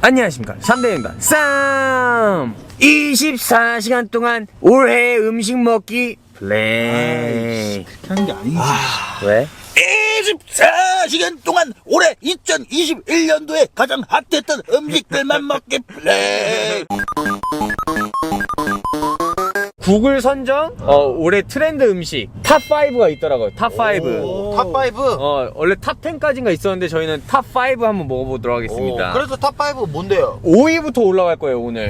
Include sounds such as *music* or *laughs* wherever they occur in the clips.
안녕하십니까 쌈대입니다 쌈 24시간 동안 올해 음식 먹기 플레이 하는 게 아니지. 왜? 24시간 동안 올해 2021년도에 가장 핫했던 음식들만 먹기 플레이. 구글 선정 어, 올해 트렌드 음식 탑 5가 있더라고요 탑 5 탑5? 어, 원래 탑 10까지인가 있었는데 저희는 탑 5 한번 먹어보도록 하겠습니다 그래서 탑5 뭔데요? 5위부터 올라갈 거예요 오늘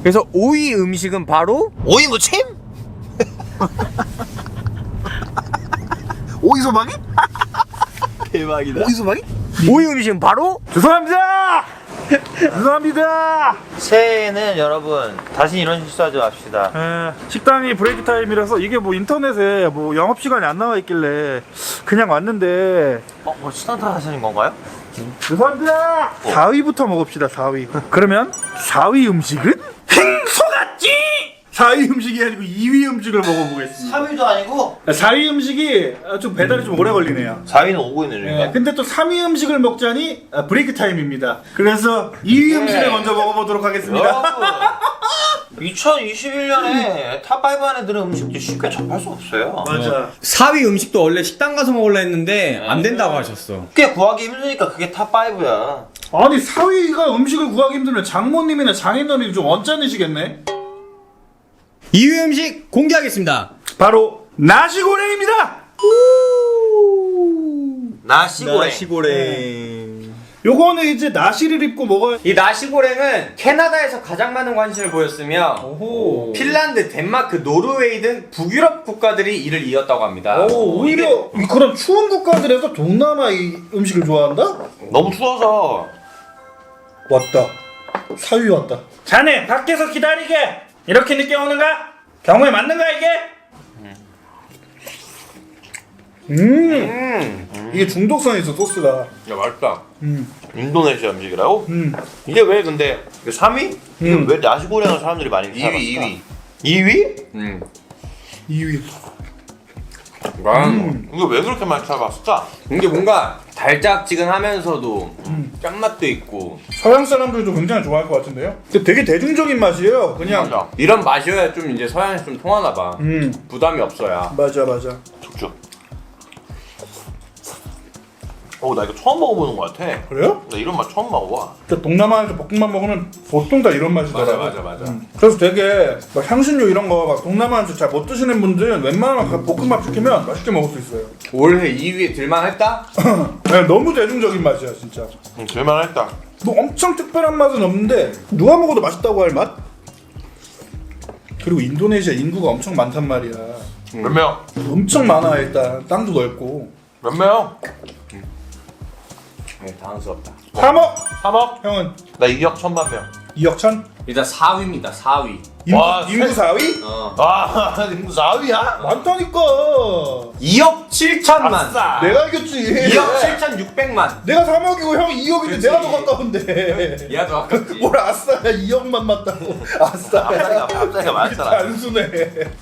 그래서 5위 음식은 바로 오이 무침? 오이소박이? *laughs* 대박이다. 오이소박이? 5위 음식은 바로 죄송합니다. 죄송합니다. 새해에는 여러분 다시 이런 실수하지 맙시다. 에, 식당이 브레이크 타임이라서 이게 뭐 인터넷에 뭐 영업 시간이 안 나와 있길래 그냥 왔는데 어? 뭐 수단타 하시는 건가요? 죄송합니다. 4위부터 먹읍시다. 4위. 그러면 4위 음식은 행소같지. 4위 음식이 아니고 2위 음식을 먹어보겠습니다. 3위도 아니고 4위 음식이 좀 배달이 좀 오래 걸리네요. 4위는 오고 있는 예, 중인가? 근데 또 3위 음식을 먹자니 아, 브레이크 타임입니다. 그래서 2위 음식을 먼저 먹어보도록 하겠습니다. 여러분 2021년에 탑5 안에 드는 음식들 쉽게 접할 수 없어요. 맞아. 4위 음식도 원래 식당 가서 먹으려 했는데 안 된다고 하셨어. 꽤 구하기 힘드니까 그게 탑5야. 아니 4위가 음식을 구하기 힘들면 장모님이나 장인어른이 좀 언짢으시겠네? 2위 음식 공개하겠습니다. 바로 나시고랭입니다. 나시고랭. 시고랭. 요거는 이제 나시를 입고 먹어야 이 나시고랭은 캐나다에서 가장 많은 관심을 보였으며 핀란드, 덴마크, 노르웨이 등 북유럽 국가들이 이를 이었다고 합니다. 오, 오히려 이 그런 추운 국가들에서 동남아 이 음식을 좋아한다? 너무 추워서 왔다. 사위 왔다. 자네 밖에서 기다리게. 이렇게 늦게 오는가? 경우에 맞는가 이게? 음. 이게 중독성 있어 소스가. 야 맛있다. 음. 인도네시아 음식이라고? 음. 이게 왜 근데 3위? 이게 음. 왜 나시고랭을 사람들이 많이 2위, 2위 2위? 음. 2위. 이거 왜 그렇게 많이 찾아봤을까? 이게 뭔가 달짝지근하면서도 짠맛도 있고 서양 사람들도 굉장히 좋아할 것 같은데요? 근데 되게 대중적인 맛이에요. 그냥. 맞아 이런 맛이어야 좀 이제 서양에서 좀 통하나 봐. 음. 부담이 없어야. 맞아 맞아. 촉촉 어 나 이거 처음 먹어보는 것 같아 그래요? 나 이런 맛 처음 먹어봐 진짜 동남아에서 볶음밥 먹으면 보통 다 이런 맛이더라고. 맞아, 맞아, 맞아. 음. 그래서 되게 막 향신료 이런 거 막 동남아에서 잘 못 드시는 분들은 웬만하면 그 볶음밥 시키면 맛있게 먹을 수 있어요. 올해 2위에 들만했다? *laughs* 네, 너무 대중적인 맛이야 진짜. 음, 될만했다 뭐 엄청 특별한 맛은 없는데 누가 먹어도 맛있다고 할 맛? 그리고 인도네시아 인구가 엄청 많단 말이야. 몇 명? 엄청 많아 일단 땅도 넓고. 몇 명? 네, 당황스럽다. 3억 3억? 형은 나 2억 천만 명 2억 천? 일단 4위입니다, 4위. 인구, 와, 인구 4위? 어. 아, *laughs* 인구 4위야? 많다니까. 2억 7천만. 아싸. 내가 이겼지. 2억 7,600만. 내가 3억이고 형 2억인데 그렇지. 내가 더 가까운데. 얘가 더 아깝지. 뭘 아싸야 2억만 맞다고. 아싸야. 앞자리가, 앞자리가 많잖아 단순해.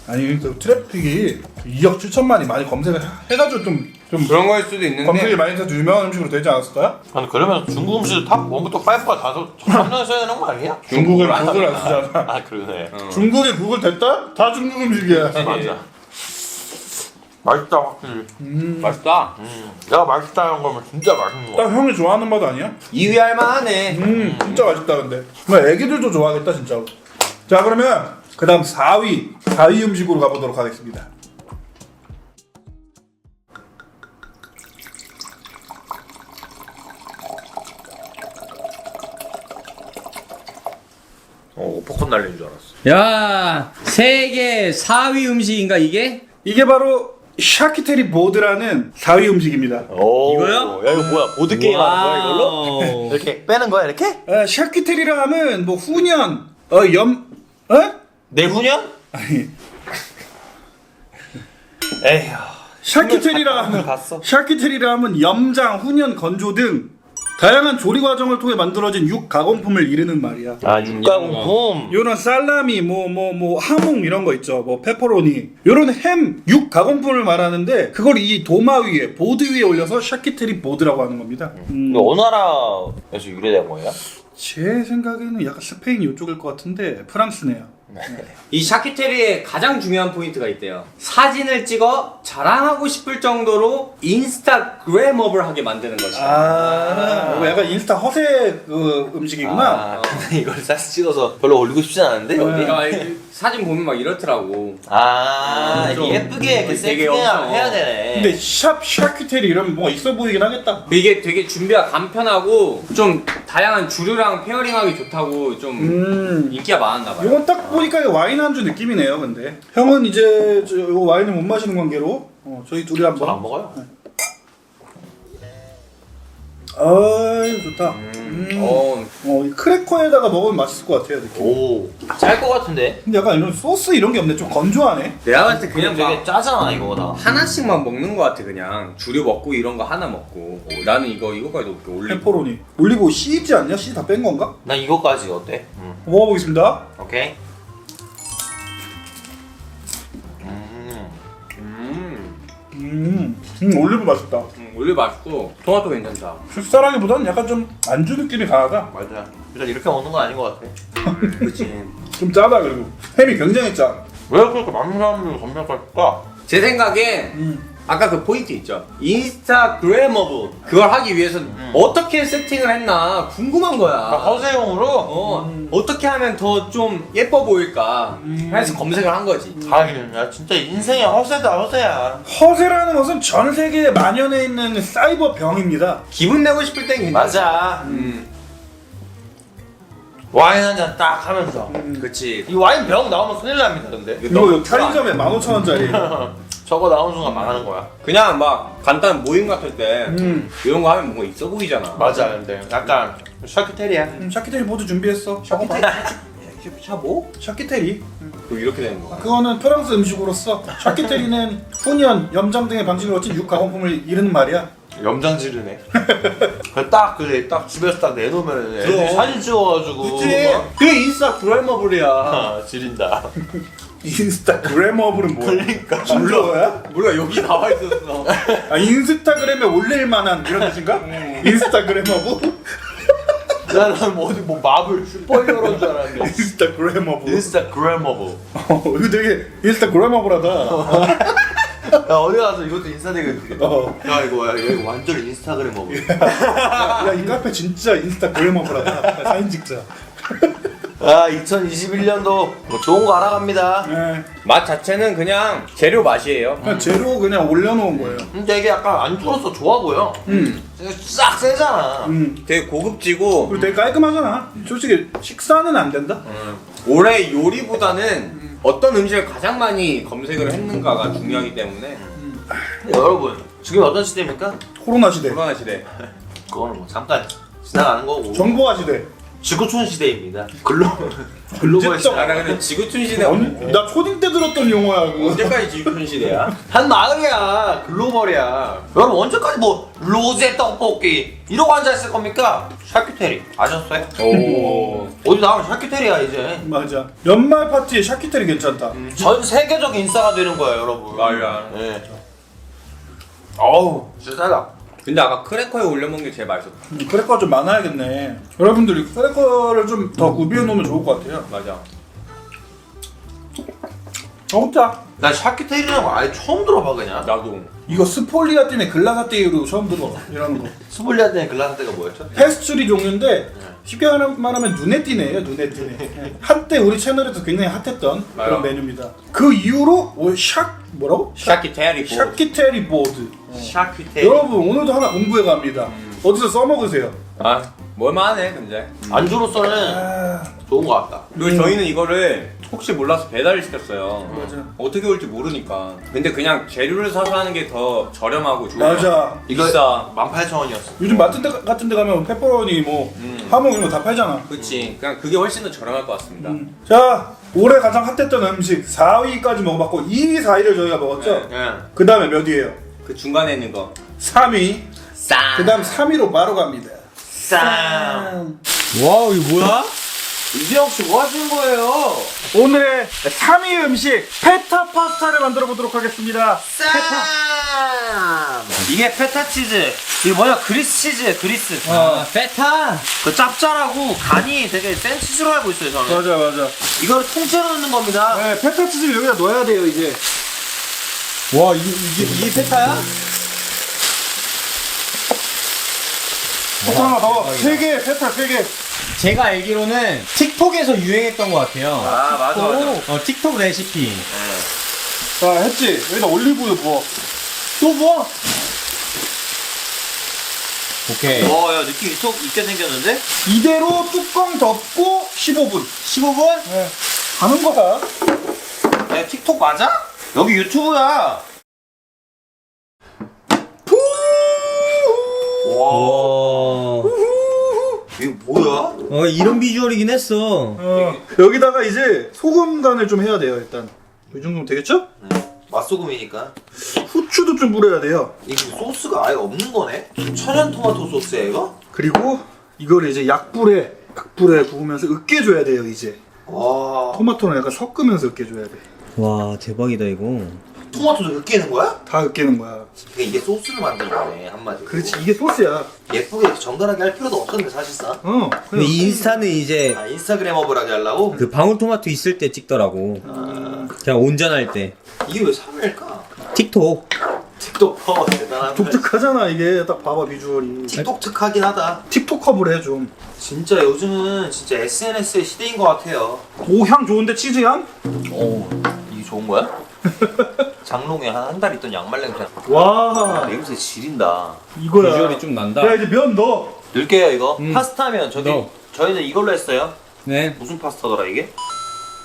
아니 그 트래픽이 2억 7천만이 많이 검색을 해가지고 좀, 좀 그런 거일 수도 검색이 있는데 많이 돼서 유명한 음식으로 되지 않았을까요? 아니 그러면 중국 음식 탑 1부터 5가 다섯 점령 써야 되는 거 아니야? 중국을 구글 안 쓰잖아. 아 그러네 중국에 구글 됐다? 다 중국 음식이야. 맞아 맛있다 확실히 맛있다. 내가 맛있다는 거면 진짜 맛있는 딱거 형이 좋아하는 맛 아니야? 2위 할 만하네. 음, 진짜 맛있다 근데. 정말 애기들도 좋아하겠다 진짜로. 자 그러면 그 다음 4위 4위 음식으로 가보도록 하겠습니다. 어 popcorn 날리는 줄 알았어 야, 세계 4위 음식인가 이게? 이게 바로 샤키테리 보드라는 4위 음식입니다. 오 이거요? 야 이거 뭐야 보드게임 하는 거야 이걸로? 와우. *laughs* 이렇게 빼는 거야 이렇게? 어, 샤키테리라 하면 뭐 후년, 어, 염, 어? 내후년? 아니 에휴 샤키테리라 하면. 샤키테리라 하면 염장, 훈연, 건조 등 다양한 조리 과정을 통해 만들어진 육 가공품을 이르는 말이야. 아 육가공품 요런 살라미, 뭐 뭐 뭐 하몽 이런 거 있죠. 뭐 페퍼로니. 요런 햄, 육 가공품을 말하는데 그걸 이 도마 위에 보드 위에 올려서 샤키테리 보드라고 하는 겁니다. 음, 이거 어느 나라에서 유래된 거예요? 제 생각에는 약간 스페인이 이쪽일 것 같은데 프랑스네요. 이 샤키테리에 가장 중요한 포인트가 있대요. 사진을 찍어 자랑하고 싶을 정도로 인스타그래머블하게 만드는 것이다. 아, 이거 약간 인스타 허세 그 음식이구나. 아, 근데 이걸 사진 찍어서 별로 올리고 싶진 않은데 어디? 내가 이 사진 보면 막 이렇더라고. 아좀 예쁘게 이렇게 되게 엄청- 해야 되네. 근데 샵 샤키테리 이러면 뭐가 있어 보이긴 하겠다. 이게 되게 준비가 간편하고 좀 다양한 주류랑 페어링하기 좋다고 좀 음. 인기가 많았나 봐요. 이건 딱 보니까 이거 와인 안주 느낌이네요, 근데. 형은 이제 저 이거 와인을 못 마시는 관계로 어, 저희 둘이 한번. 전안 먹어요. 아유 좋다. 음. 어. 어, 이 크래커에다가 먹으면 맛있을 것 같아요, 느낌. 오, 짤 것 같은데. 근데 약간 이런 소스 이런 게 없네, 좀 건조하네. 내가 봤을 때 그냥 되게 막 짜잖아 이거 다. 하나씩만 먹는 것 같아 그냥 주류 먹고 이런 거 하나 먹고 어, 나는 이거 이거까지 높게 올리고 페퍼로니. 올리고 씨 있지 않냐? 씨 다 뺀 건가? 나 이거까지 어때? 음. 먹어보겠습니다. 오케이. 음. 음, 음, 음 올리브 맛있다. 음 올리브 맛있고 토마토 괜찮다 춥사라기보다는 약간 좀 안주 느낌이 강하다. 맞아. 일단 이렇게 먹는 건 아닌 것 같아. *laughs* 그치 좀 짜다 그리고 햄이 굉장히 짜. 왜 그렇게 많은 사람들이 검색할까? 제 생각에 음. 아까 그 포인트 있죠 인스타그래머블 그걸 하기 위해서는 어떻게 세팅을 했나 궁금한 거야 아, 허세용으로? 어, 어떻게 하면 더 좀 예뻐 보일까 해서 검색을 한 거지 하긴, 야 진짜 인생의 허세다 허세야. 허세라는 것은 전 세계에 만연해 있는 사이버 병입니다. 기분 내고 싶을 땐 괜찮아 맞아. 음, 와인 한 잔 딱 하면서. 그치 이 와인 병 나오면 큰일 납니다 근데. 이거 편의점에 15,000원짜리. *laughs* 저거 나오는 순간 망하는 거야. 그냥 막 간단한 모임 같을 때 음. 이런 거 하면 뭔가 있어 보이잖아 맞아 근데 약간 샤키테리야. 음, 샤키테리 모두 준비했어. 먹어봐. 샤뭐? 샤키테리. 그 이렇게 되는 거야 그거는 프랑스 음식으로서 샤키테리는 *laughs* 훈연, 염장 등의 방식으로 거친 육 가공품을 이르는 말이야. 염장 지르네. *laughs* 딱 그래 딱 집에서 딱 내놓으면 애들이 그럼. 사진 찍어가지고 그치 막, 그게 인스타그래머블이야 아, *laughs* 지린다. 인스타그래머블은 뭐야? 그러니까. 몰라. 몰라 여기 나와 있었어 아 인스타그램에 올릴 만한 이런 뜻인가? 인스타그래머블? 나는 뭐 어디 뭐 마블 슈퍼히어로인 줄 알았는데. 인스타그래머블. 인스타그래머블. 어, 이거 되게 인스타그래머블하다. 야 어디 가서 이것도 인스타 되겠지. 어. 야 이거 야 이거 완전 인스타그래머블. 야이 카페 진짜 인스타그래머블하다. 사진 찍자. 아 2021년도 뭐 좋은 거 알아갑니다. 네. 맛 자체는 그냥 재료 맛이에요 그냥 재료 그냥 올려놓은 거예요. 근데 이게 약간 안주로서 좋아 보여. 음. 싹 세잖아. 음. 되게 고급지고 그리고 되게 깔끔하잖아. 솔직히 식사는 안 된다. 올해 요리보다는 어떤 음식을 가장 많이 검색을 했는가가 중요하기 때문에 근데 여러분 지금 어떤 시대입니까? 코로나 시대, 코로나 시대 그거는 뭐 잠깐 지나가는 거고. 정보화 시대. 지구촌 시대입니다. 글로 글로벌 시대. 아, 나 근데 지구촌 시대 언, 나 초딩 때 들었던 용어야 그거. 언제까지 지구촌 시대야? 한 마을이야 글로벌이야. 여러분 언제까지 뭐 로제 떡볶이 이러고 앉아 있을 겁니까? 샤큐테리 아셨어요? 오 어디 나오면 샤큐테리야 이제. 맞아. 연말 파티에 샤키테리 괜찮다. 전 세계적 인싸가 되는 거야 여러분. 맞아. 네. 어우 진짜 짜다. 근데 아까 크래커에 올려 먹는 게 제일 맛있었다 음, 크래커 좀 많아야겠네. 여러분들이 크래커를 좀 더 구비해 놓으면 좋을 것 같아요. 맞아 먹자. 난 샤큐테리라는 거 아예 처음 들어봐 그냥. 나도 이거 스폴리아 때문에 글라사테이로 처음 들어. 이런 거. 스몰리아드의 글라스가 뭐였죠? 페스츄리 종류인데 쉽게 말하면 눈에 띄네요. 눈에 띄네. *laughs* 한때 우리 채널에서 굉장히 핫했던 맞아요. 그런 메뉴입니다. 그 이후로 뭐샥 뭐라고? 샤키테리 보 샤키테리 보드. 샤큐테리. 여러분 오늘도 하나 공부해 갑니다. 어디서 써먹으세요. 아 뭘만하네 근데 안주로서는 아, 좋은 거 같다. 그리고 저희는 이거를 혹시 몰라서 배달을 시켰어요 맞아. 어떻게 올지 모르니까 근데 그냥 재료를 사서 하는 게 더 저렴하고 좋아 맞아. 이거 비싸 18,000원이었어. 요즘 마트 데 같은 데 가면 페퍼로니 뭐 하몽 이런 거다 팔잖아. 그치 그냥 그게 훨씬 더 저렴할 것 같습니다 음. 자, 올해 가장 핫했던 음식 4위까지 먹어봤고 2위, 4위를 저희가 먹었죠. 예. 그 다음에 몇 위예요? 그 중간에 있는 거 3위. 쌈! 그 다음 3위로 바로 갑니다. 쌈. 와우 이거 뭐야? 이재영 씨뭐 하시는 거예요? 오늘의 3위 음식 페타 파스타를 만들어 보도록 하겠습니다. 쌈. 이게 페타 치즈. 이게 뭐냐 그리스 치즈에 그리스. 어, 페타. 그 짭짤하고 간이 되게 센 치즈로 알고 있어요 저는. 맞아 맞아. 이거를 통째로 넣는 겁니다. 네, 페타 치즈를 여기다 넣어야 돼요 이제. 와, 이, 이게, 이게 페타야? 페타 하나 더. 세 개, 페타 세 개. 제가 알기로는 틱톡에서 유행했던 것 같아요. 아 맞아 맞아. 어, 틱톡 레시피. 자, 했지. 여기다 올리브유 부어. 또 뭐? 오케이. 와야 느낌 있, 있게 생겼는데? 이대로 뚜껑 덮고 15분. 15분? 네. 가는 거야. 야 틱톡 맞아? 여기 유튜브야. 와. 뭐야? 어, 이런 비주얼이긴 했어. 어, 여기다가 이제 소금 간을 좀 해야 돼요 일단. 이 정도면 되겠죠? 맛소금이니까. 후추도 좀 뿌려야 돼요. 이게 소스가 아예 없는 거네? 천연 토마토 소스야 이거? 그리고 이걸 이제 약불에 약불에 구우면서 으깨줘야 돼요 이제. 와. 토마토는 약간 섞으면서 으깨줘야 돼. 와, 대박이다, 이거. 토마토도 으깨는 거야? 다 으깨는 거야. 그게 이게 소스를 만드는 거네 한마디로. 그렇지 이게 소스야. 예쁘게 정갈하게 할 필요도 없었는데 사실상. 어. 근데 인스타는 이제 아 인스타그래머블하게 하려고? 그 방울토마토 있을 때 찍더라고. 아, 그냥 온전할 때. 이게 왜 3일까? 틱톡. 틱톡 파워 대단한 독특하잖아 이게 딱 봐봐 비주얼이. 틱톡 특하긴 하다. 틱톡컵을 해 좀. 진짜 요즘은 진짜 SNS의 시대인 것 같아요. 오 향 좋은데 치즈 향? 오, 이게 좋은 거야? *laughs* 장롱에 한 한 달 있던 양말 냄새. 와 냄새 지린다. 이거야. 비주얼이 좀 난다. 야 이제 면 넣어. 넣을게요 이거. 음. 파스타면 저기 넣어. 저희는 이걸로 했어요. 네. 무슨 파스타더라 이게?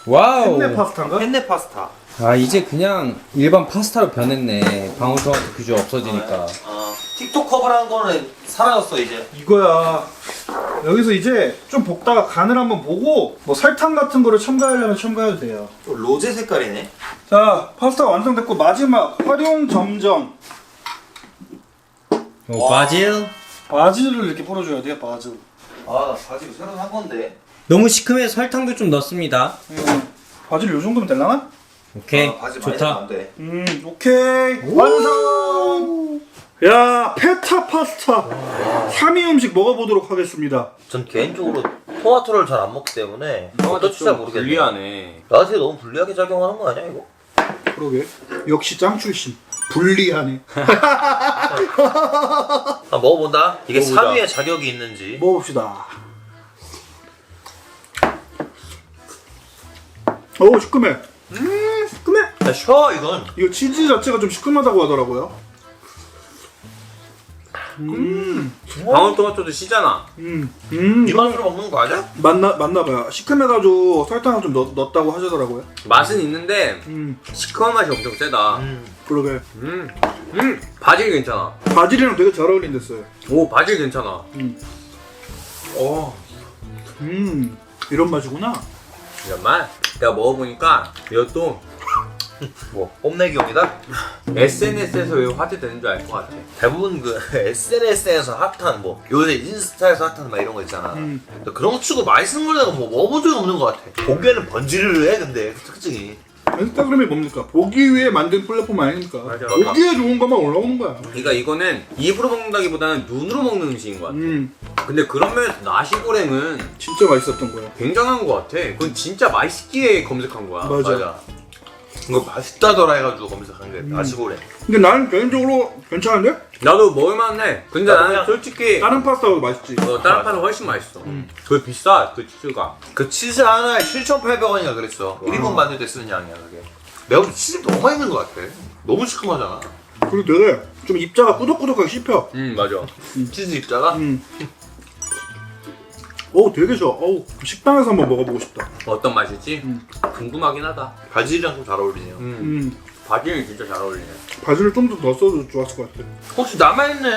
와우. 펜네 파스타인가? 펜네 파스타. 아, 이제 그냥 일반 파스타로 변했네. 방울토마토 비주얼 없어지니까. 어, 틱톡 커버한 거는 사라졌어 이제. 이거야. 여기서 이제 좀 볶다가 간을 한번 보고 뭐 설탕 같은 거를 첨가하려면 첨가해도 돼요. 또 로제 색깔이네. 자 파스타가 완성됐고 마지막 활용 점정 어, 바질. 바질을 이렇게 풀어줘야 돼요 바질. 아, 바지로 새로 산 건데. 너무 시큼해 설탕도 좀 넣습니다. 음, 바질 요 정도면 될라나? 오케이. 아, 바지 많이 안 좋다. 돼. 음 오케이 완성. 야 페타 파스타 3위 음식 먹어보도록 하겠습니다. 전 개인적으로 토마토를 잘 안 먹기 때문에 어떨지 잘 모르겠네. 불리하네. 나한테 너무 불리하게 작용하는 거 아니야 이거? 그러게 역시 짱 출신 불리하네. *laughs* 아, 먹어본다. 이게 먹어보자. 3위에 자격이 있는지. 먹어봅시다. 어우 시큼해. 음 시큼해. 야, 쉬어 이건. 이거 치즈 자체가 좀 시큼하다고 하더라고요. 음, 방울토마토도 시잖아. 음, 음, 이 맛으로 먹는 거 아니야? 맞나 맞나 봐요. 시큼해가지고 설탕을 좀 넣, 넣었다고 하시더라고요. 맛은 있는데 음, 시큼한 맛이 엄청 세다. 음. 그러게. 음, 음, 바질 괜찮아. 바질이랑 되게 잘 어울린댔어요. 오, 바질 괜찮아. 음, 어, 음, 이런 맛이구나. 이런 맛. 내가 먹어보니까 이것도 뭐 뽐내기용이다? SNS에서 왜 화제되는 줄 알 것 같아. 대부분 그 *laughs* SNS에서 핫한 뭐 요새 인스타에서 핫한 막 이런 거 있잖아. 음. 근데 그런 거 치고 맛있는 걸 내가 뭐 먹어본 적이 없는 것 같아. 보기에는 번지르르 해 근데 그 특징이. 인스타그램이 뭡니까? 보기 위해 만든 플랫폼 아닙니까? 맞아. 보기에 좋은 것만 올라오는 거야. 그러니까 이거는 입으로 먹는다기보다는 눈으로 먹는 음식인 것 같아. 음, 근데 그런 면에서 나시고랭은 진짜 맛있었던 거야. 굉장한 것 같아. 그건 진짜 맛있기에 검색한 거야. 맞아. 이거 맛있다더라 해가지고 검색한 게 음. 아시고래. 근데 나는 개인적으로 괜찮은데? 나도 먹을만해. 근데 나도 나는 그냥 솔직히 다른 파스타보다 맛있지. 어, 다른 파는 훨씬 맛있어. 그게 비싸, 그 치즈가. 그 치즈 하나에 7,800원인가 그랬어. 1인분 만들 때 쓰는 양이야 그게. 때 치즈 너무 많이 넣은 것 같아. 너무 시큼하잖아. 그리고 되게 좀 입자가 꾸덕꾸덕하게 씹혀. 음, 맞아. 치즈 입자가. 음. *laughs* 오 되게 좋아. 어우 식당에서 한번 먹어보고 싶다. 어떤 맛일지 음. 궁금하긴 하다. 바질이랑 좀 잘 어울리네요. 음, 음. 바질이 진짜 잘 어울리네. 바질을 좀더 넣었어도 좋았을 것 같아. 혹시 남아있는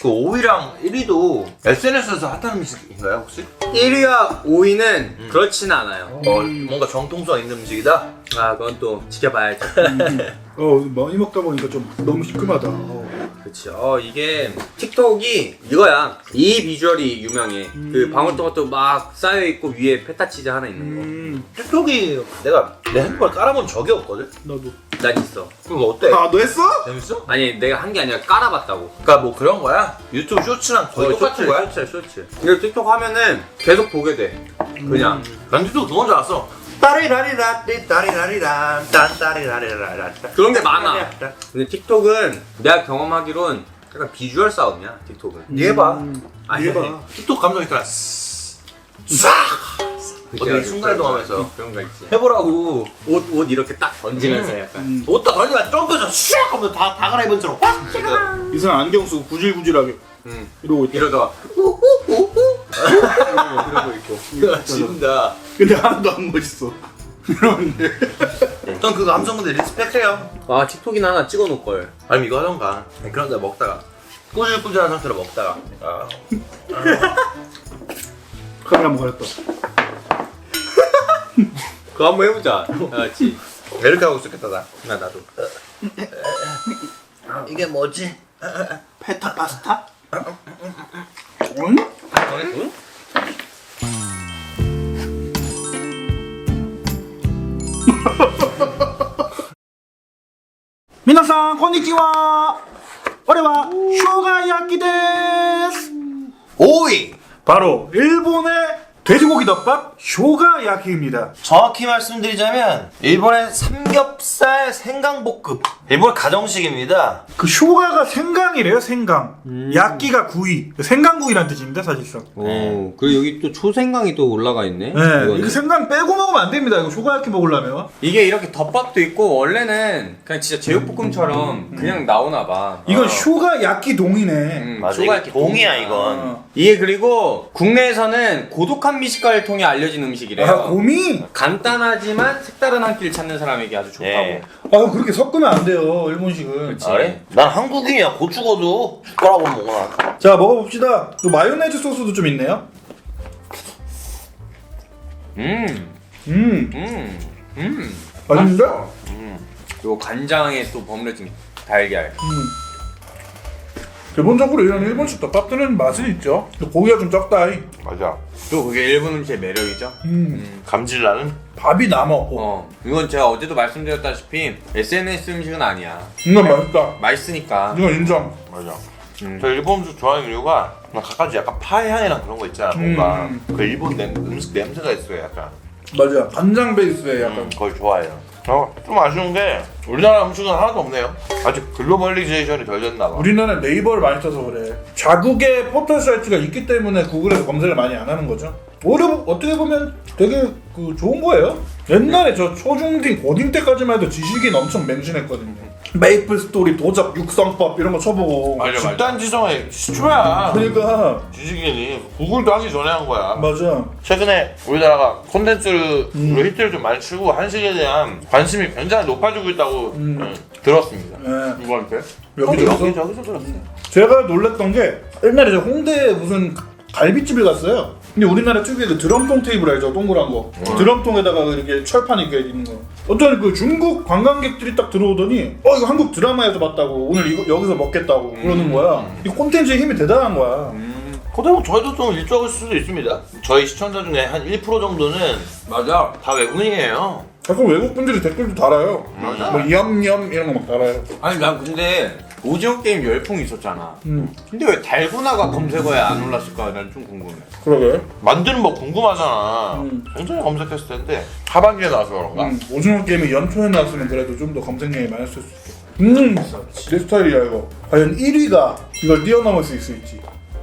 그 5위랑 1위도 SNS에서 핫한 음식인가요 혹시? 1위와 5위는 그렇진 않아요. 어, 뭔가 정통성 있는 음식이다? 아, 그건 또 지켜봐야죠. 어 많이 먹다 보니까 좀 너무 시큼하다. 어. 그치. 어 이게 틱톡이 이거야. 이 비주얼이 유명해. 그 방울토마토 막 쌓여 있고 위에 페타 치즈 하나 있는 음 틱톡이 내가 내 핸드폰 깔아본 적이 없거든? 나도 거. 난 있어. 그거 어때? 아 너 했어? 재밌어? 아니 내가 한 게 아니라 깔아봤다고. 그러니까 뭐 그런 거야? 유튜브 쇼츠랑 거의 똑같은 거야? 쇼츠, 쇼츠. 이거 틱톡 하면은 계속 보게 돼. 그냥. 난 틱톡 그건 줄 알았어 따리라리라 띠 따리라리라 딴따리라리라라 그런 게 많아. 근데 틱톡은 내가 경험하기론 약간 비주얼 싸움이야. 틱톡은. 니 해봐 아니, 해봐. 틱톡 감정 있잖아 싹 어디 순간이동 하면서 그런 거 있지. 해보라고. 옷, 옷 이렇게 딱 던지면서 약간. 옷딱 던지면 점프해서 슉 하면 다, 다 갈아입은 처럼. 확 이상 안경 쓰고 구질구질하게 응. 이러고 있다. 이러다가 이러고 있고. 진다 근데 하나도 안 멋있어. 이러는데. 전그 감성 근데 리스펙해요. 아 틱톡이나 하나 찍어놓을 걸. 아니면 이거 하던가. 그런 데 먹다가. 꾸질꾸질한 상태로 먹다가. 아, 카메라 한번 가렸다 그거 한번 해보자. 알았지. 이렇게 하고 있었겠다 나, 나 나도 이게 뭐지? 페타 파스타? 응? 응? 미나상 konnichiwa 俺は 쇼가야끼 데스 5위 바로 일본의 돼지고기 덮밥 쇼가 야키입니다 정확히 말씀드리자면 일본의 삼겹살 생강볶음 일본 가정식입니다 그 쇼가가 생강이래요 생강 야끼가 구이 생강구이란 뜻입니다 사실상 오, 그리고 여기 또 초생강이 또 올라가 있네. 네 이거는. 이거 생강 빼고 먹으면 안 됩니다 이거 쇼가 야키 먹으려면 이게 이렇게 덮밥도 있고 원래는 그냥 진짜 제육볶음처럼 그냥 나오나 봐. 이건 어. 쇼가야키 동이네 음, 맞아 쇼가 이렇게 동이야 동이야. 이건 어. 이게 그리고 국내에서는 고독한 미식가를 통해 알려진 음식이래요. 아 곰이? 간단하지만 색다른 한 끼를 찾는 사람에게 아주 좋다고. 예. 아 그렇게 섞으면 안 돼요 일본식은 그치. 그래? 난 한국인이야 고추고도 숟가락으로 먹어 자 먹어봅시다 또 마요네즈 소스도 좀 있네요 음, 음 음, 음. 맛있는데? 요 간장에 또 버무려진 달걀. 기본적으로 이런 일본식 덮밥들은 맛은 있죠 근데 고기가 좀 적다 이. 맞아 또 그게 일본 음식의 매력이죠. 음. 감질나는 밥이 남아 어. 어, 이건 제가 어제도 말씀드렸다시피 SNS 음식은 아니야. 이건 맛있다 맛있으니까. 이건 인정 맞아 음. 저 일본 음식 좋아하는 이유가 난 가까지 약간 파의 향이랑 그런 거 있잖아 뭔가 음. 그 일본 냄, 음식 냄새가 있어요 약간 맞아 간장 베이스에 약간 음, 그걸 좋아해요 어, 좀 아쉬운 게 우리나라 음식은 하나도 없네요. 아직 글로벌리제이션이 덜 됐나 봐. 우리나라 네이버를 많이 써서 그래. 자국의 포털 사이트가 있기 때문에 구글에서 검색을 많이 안 하는 거죠. 오히려 어떻게 보면 되게 그 좋은 거예요. 옛날에 저 초중딩 고딩 때까지만 해도 지식인 엄청 맹신했거든요 메이플 스토리 도잡 육성법 이런 거 쳐보고 집단 지성의 시초야 그러니까 지식인이 구글도 하기 전에 한 거야 맞아 최근에 우리나라가 콘텐츠로 음. 히트를 좀 많이 치고 한식에 대한 관심이 굉장히 높아지고 있다고 음. 음, 들었습니다 예. 누구한테? 여기저기서 여기저기서 들었어요 제가 놀랬던 게 옛날에 저 홍대에 무슨 갈비집을 갔어요. 근데 우리나라 특유의 그 드럼통 테이블 알죠? 동그란 거. 드럼통에다가 이렇게 철판 이렇게 있는 거. 어떤 그 중국 관광객들이 딱 들어오더니 어 이거 한국 드라마에서 봤다고 오늘 이거 여기서 먹겠다고 그러는 거야. 이 콘텐츠의 힘이 대단한 거야. 그대로 뭐 저희도 좀 일조할 수도 있습니다 저희 시청자 중에 한 1% 정도는 맞아. 다 외국인이에요 가끔 외국 분들이 댓글도 달아요. 맞아. 뭐 염염 이런 거 막 달아요. 아니 난 근데 오징어 게임 열풍 있었잖아. 음 근데 왜 달고나가 검색어에 안 올랐을까? 난 좀 궁금해. 그러게. 만드는 법 궁금하잖아 음. 굉장히 검색했을 텐데 하반기에 나와서 그런가? 음, 오징어 게임이 연초에 나왔으면 그래도 좀 더 검색량이 많았을 수 있어. 음, 내 스타일이야 이거. 과연 1위가 이걸 뛰어넘을 수 있을지.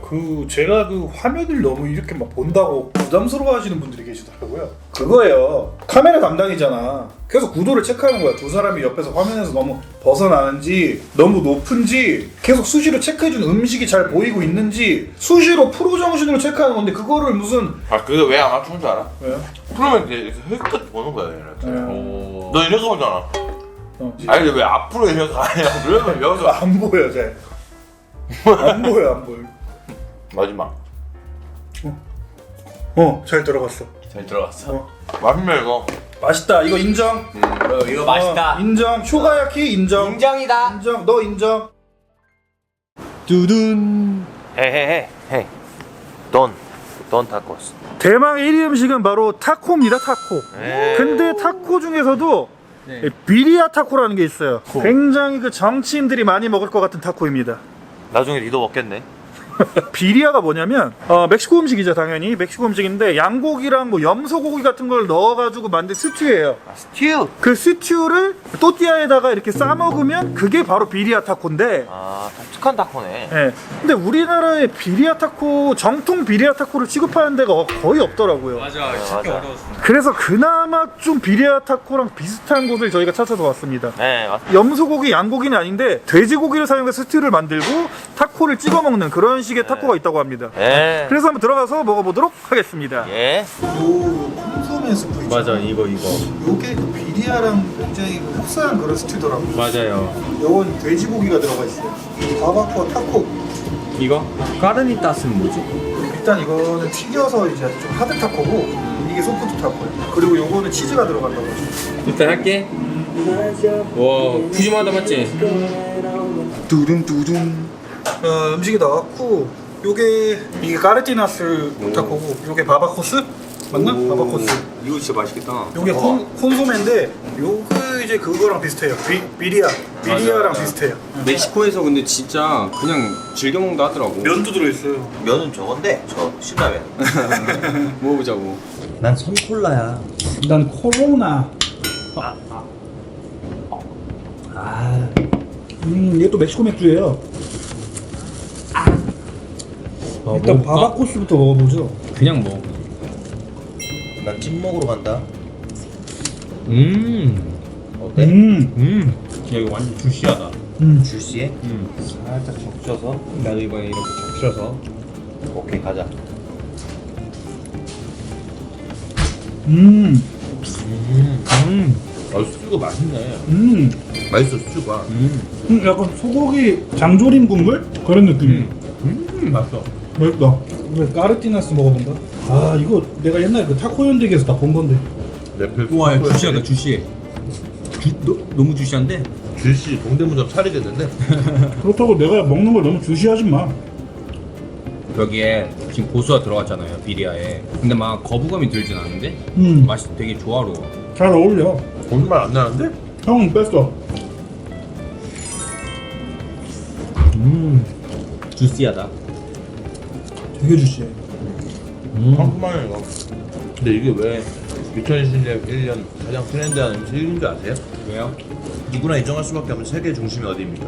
그 제가 그 화면을 너무 이렇게 막 본다고 부담스러워하시는 분들이 계시더라고요. 그거예요. 카메라 담당이잖아. 계속 구도를 체크하는 거야. 두 사람이 옆에서 화면에서 너무 벗어나는지, 너무 높은지, 계속 수시로 체크해주는 음식이 잘 보이고 있는지, 수시로 프로 정신으로 체크하는 건데 그거를 무슨 아 그게 왜 안 맞추는 줄 알아? 왜? 그러면 이렇게 흙끝 보는 거야 이렇게 네. 오. 너 이래서 보잖아 어. 아니 근데 왜 앞으로 이래서 아니야 *laughs* 그러면 여기서 안 보여 잘. 안 보여 안 보여. 마지막 어, 잘 들어갔어. 잘 들어갔어. 어. 맛있네 이거 맛있다. 이거 인정. 어, 이거 맛있다. 어, 인정. 쇼가야키 인정. 인정이다. 인정. 너 인정. 두둔. 헤헤헤 헤이 돈, 돈 타코스 대망의 1위 음식은 바로 타코입니다 타코 에이. 근데 타코 중에서도 비리아 타코라는 게 있어요 굉장히 그 정치인들이 많이 먹을 것 같은 타코입니다 나중에 니도 먹겠네 *laughs* 비리아가 뭐냐면 어, 멕시코 음식이죠 당연히 멕시코 음식인데 양고기랑 뭐 염소고기 같은 걸 넣어가지고 만든 스튜예요 아, 스튜 그 스튜를 또띠아에다가 이렇게 싸 먹으면 그게 바로 비리아 타코인데 아 독특한 타코네 예. 근데 우리나라에 비리아 타코 정통 비리아 타코를 취급하는 데가 거의 없더라고요 맞아. 찾기 맞아. 어려웠어. 그래서 그나마 좀 비리아 타코랑 비슷한 곳을 저희가 찾아서 왔습니다 네 맞... 염소고기, 양고기는 아닌데 돼지고기를 사용해서 스튜를 만들고 타코를 찍어 먹는 그런 식의 타코가 있다고 합니다 예. 그래서 한번 들어가서 먹어보도록 하겠습니다 예. 요 콘소메 스프 있죠? 맞아 이거 이거. 요게 그 비리아랑 굉장히 그 흡사한 그런 스튜더라고요 맞아요. 요건 돼지고기가 들어가 있어요 바바코 타코 이거 까르니타스는 뭐지? 일단 이거는 튀겨서 이제 좀 하드 타코고 이게 소프트 타코예요 그리고 요거는 치즈가 들어간다고 하죠 일단 할게. 와 푸짐하다 맞지? 두둥 두둥 어, 음식이 나왔고 요게 이게 까르티나스 타코고 요게 바바코스? 맞나? 바바코스. 이거 진짜 맛있겠다. 요게 콘, 콘소메인데 요게 이제 그거랑 비슷해요. 비, 비리아 비리아랑 맞아. 비슷해요. 멕시코에서 근데 진짜 그냥 즐겨 먹는다 하더라고. 면도 들어있어요. 면은 저건데 저 신라면. *laughs* 먹어보자고. 난 선콜라야. 난 코로나. 아, 음, 이게 또 멕시코 맥주예요 일단 바바코스부터 먹어보죠 그냥 먹어. 난 찐먹으로 간다 음. 어때? 음, 음. 야 이거 완전 주시하다. 음. 주시해? 음. 살짝 적셔서 나도 이번에 이렇게 적셔서. 오케이 가자 음, 음. 아 스튜가 맛있네 음, 맛있어 스튜가 음. 음, 약간 소고기 장조림 국물 그런 느낌. 음. 맛있어. 맛있다. 이거 까르티나스 먹어본다. 아 이거 내가 옛날에 그 타코 연대기에서 다 본 건데. 우와 야, 주시하다 주시해. 주, 너, 너무 주시한데? 주시 동대문점 차리겠는데? *laughs* 그렇다고 내가 먹는 걸 너무 주시하지 마. 여기에 지금 고수가 들어갔잖아요 비리아에. 근데 막 거부감이 들진 않은데 음, 맛이 되게 조화로워. 잘 어울려. 거짓말 안 나는데? 형은 뺐어. 음. 주시하다. 되게 주시해. 음. 상큼하네 이거 근데 이게 왜 2021년 가장 트렌드한 음식인 줄 아세요? 왜요? 누구나 인정할 수밖에 없는 세계 중심이 어디입니까?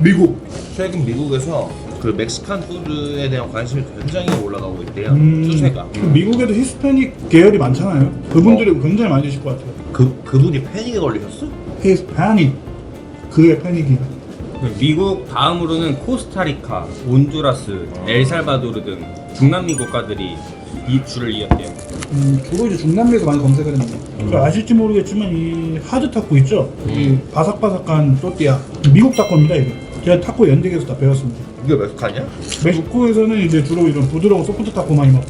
미국. 최근 미국에서 그 멕시칸 푸드에 대한 관심이 굉장히 올라가고 있대요 음, 추세가 미국에도 히스패닉 계열이 많잖아요. 그분들이 굉장히 많이 드실 것 같아요. 그, 그분이 패닉에 걸리셨어? 히스패닉. 그의 패닉이. 미국 다음으로는 코스타리카, 온두라스, 엘살바도르 등 중남미 국가들이 이 줄을 이었대요. 음, 주로 이제 중남미에서 많이 검색을 했는데 그 아실지 모르겠지만 이 하드 타코 있죠? 이 바삭바삭한 또띠아 미국 타코입니다 이게 제가 타코 연대기에서 다 배웠습니다 이게 멕시칸이야? 멕시코에서는 이제 주로 이런 부드러운 소프트 타코 많이 먹고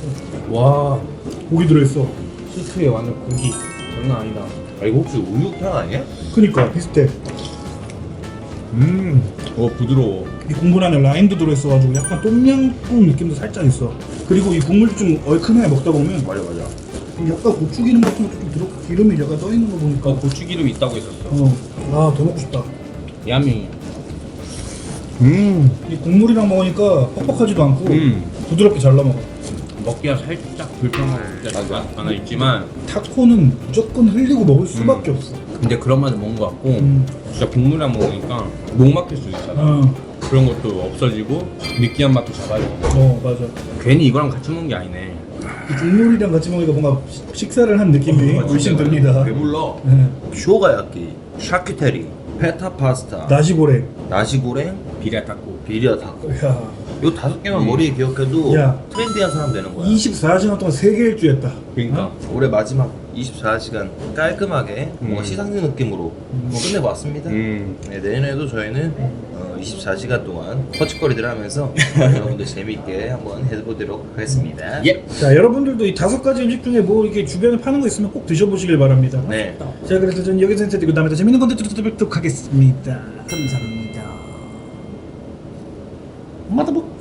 와, 고기 들어있어 스프에 완전 고기 장난 아니다. 아 이거 혹시 우육탕 아니야? 그니까 비슷해 음, 오 부드러워. 이 국물 안에 라임도 들어있어가지고 약간 똠양꿍 느낌도 살짝 있어 그리고 이 국물도 좀 얼큰해 먹다 보면 맞아 맞아 약간 고추기름 같은 것도 좀 들어 기름이 약간 떠 있는 거 보니까 어, 고추기름 있다고 했었어. 어, 아더 먹고 싶다 야미. 음, 이 국물이랑 먹으니까 퍽퍽하지도 않고 음. 부드럽게 잘 넘어가 먹기가 살짝 불편한 때가 하나 있지만, 타코는 무조건 흘리고 먹을 수밖에 없어. 근데 그런 맛을 먹은 것 같고, 음. 진짜 국물이랑 먹으니까 목 막힐 수 있잖아. 어, 그런 것도 없어지고 느끼한 맛도 잡아주고. 어 맞아. 괜히 이거랑 같이 먹는 게 아니네. 이 국물이랑 같이 먹으니까 뭔가 시- 식사를 한 느낌이 훨씬 듭니다. 배불러 네. 쇼가야끼 샤큐테리 페타 파스타 나시고랭. 나시고랭 비리아 타코. 비리아 타코 야, 요 다섯 개만 머리에 기억해도 야. 트렌디한 사람 되는 거야 24시간 동안 세개 일주했다. 그러니까. 올해 마지막 24시간 깔끔하게 뭔가 음. 시상식 느낌으로 뭐 끝내고 왔습니다 음. 네, 내년에도 저희는 어, 24시간 동안 허짓거리들 하면서 *laughs* 여러분들 재미있게 한번 해보도록 하겠습니다 예. 자, 여러분들도 이 다섯 가지 음식 중에 뭐 이렇게 주변에 파는 거 있으면 꼭 드셔보시길 바랍니다. 네. 자, 그래서 저는 여기서 인사 드리고 다음에 또 재밌는 컨텐츠로 뵙도록 하겠습니다. 감사합니다. 마다복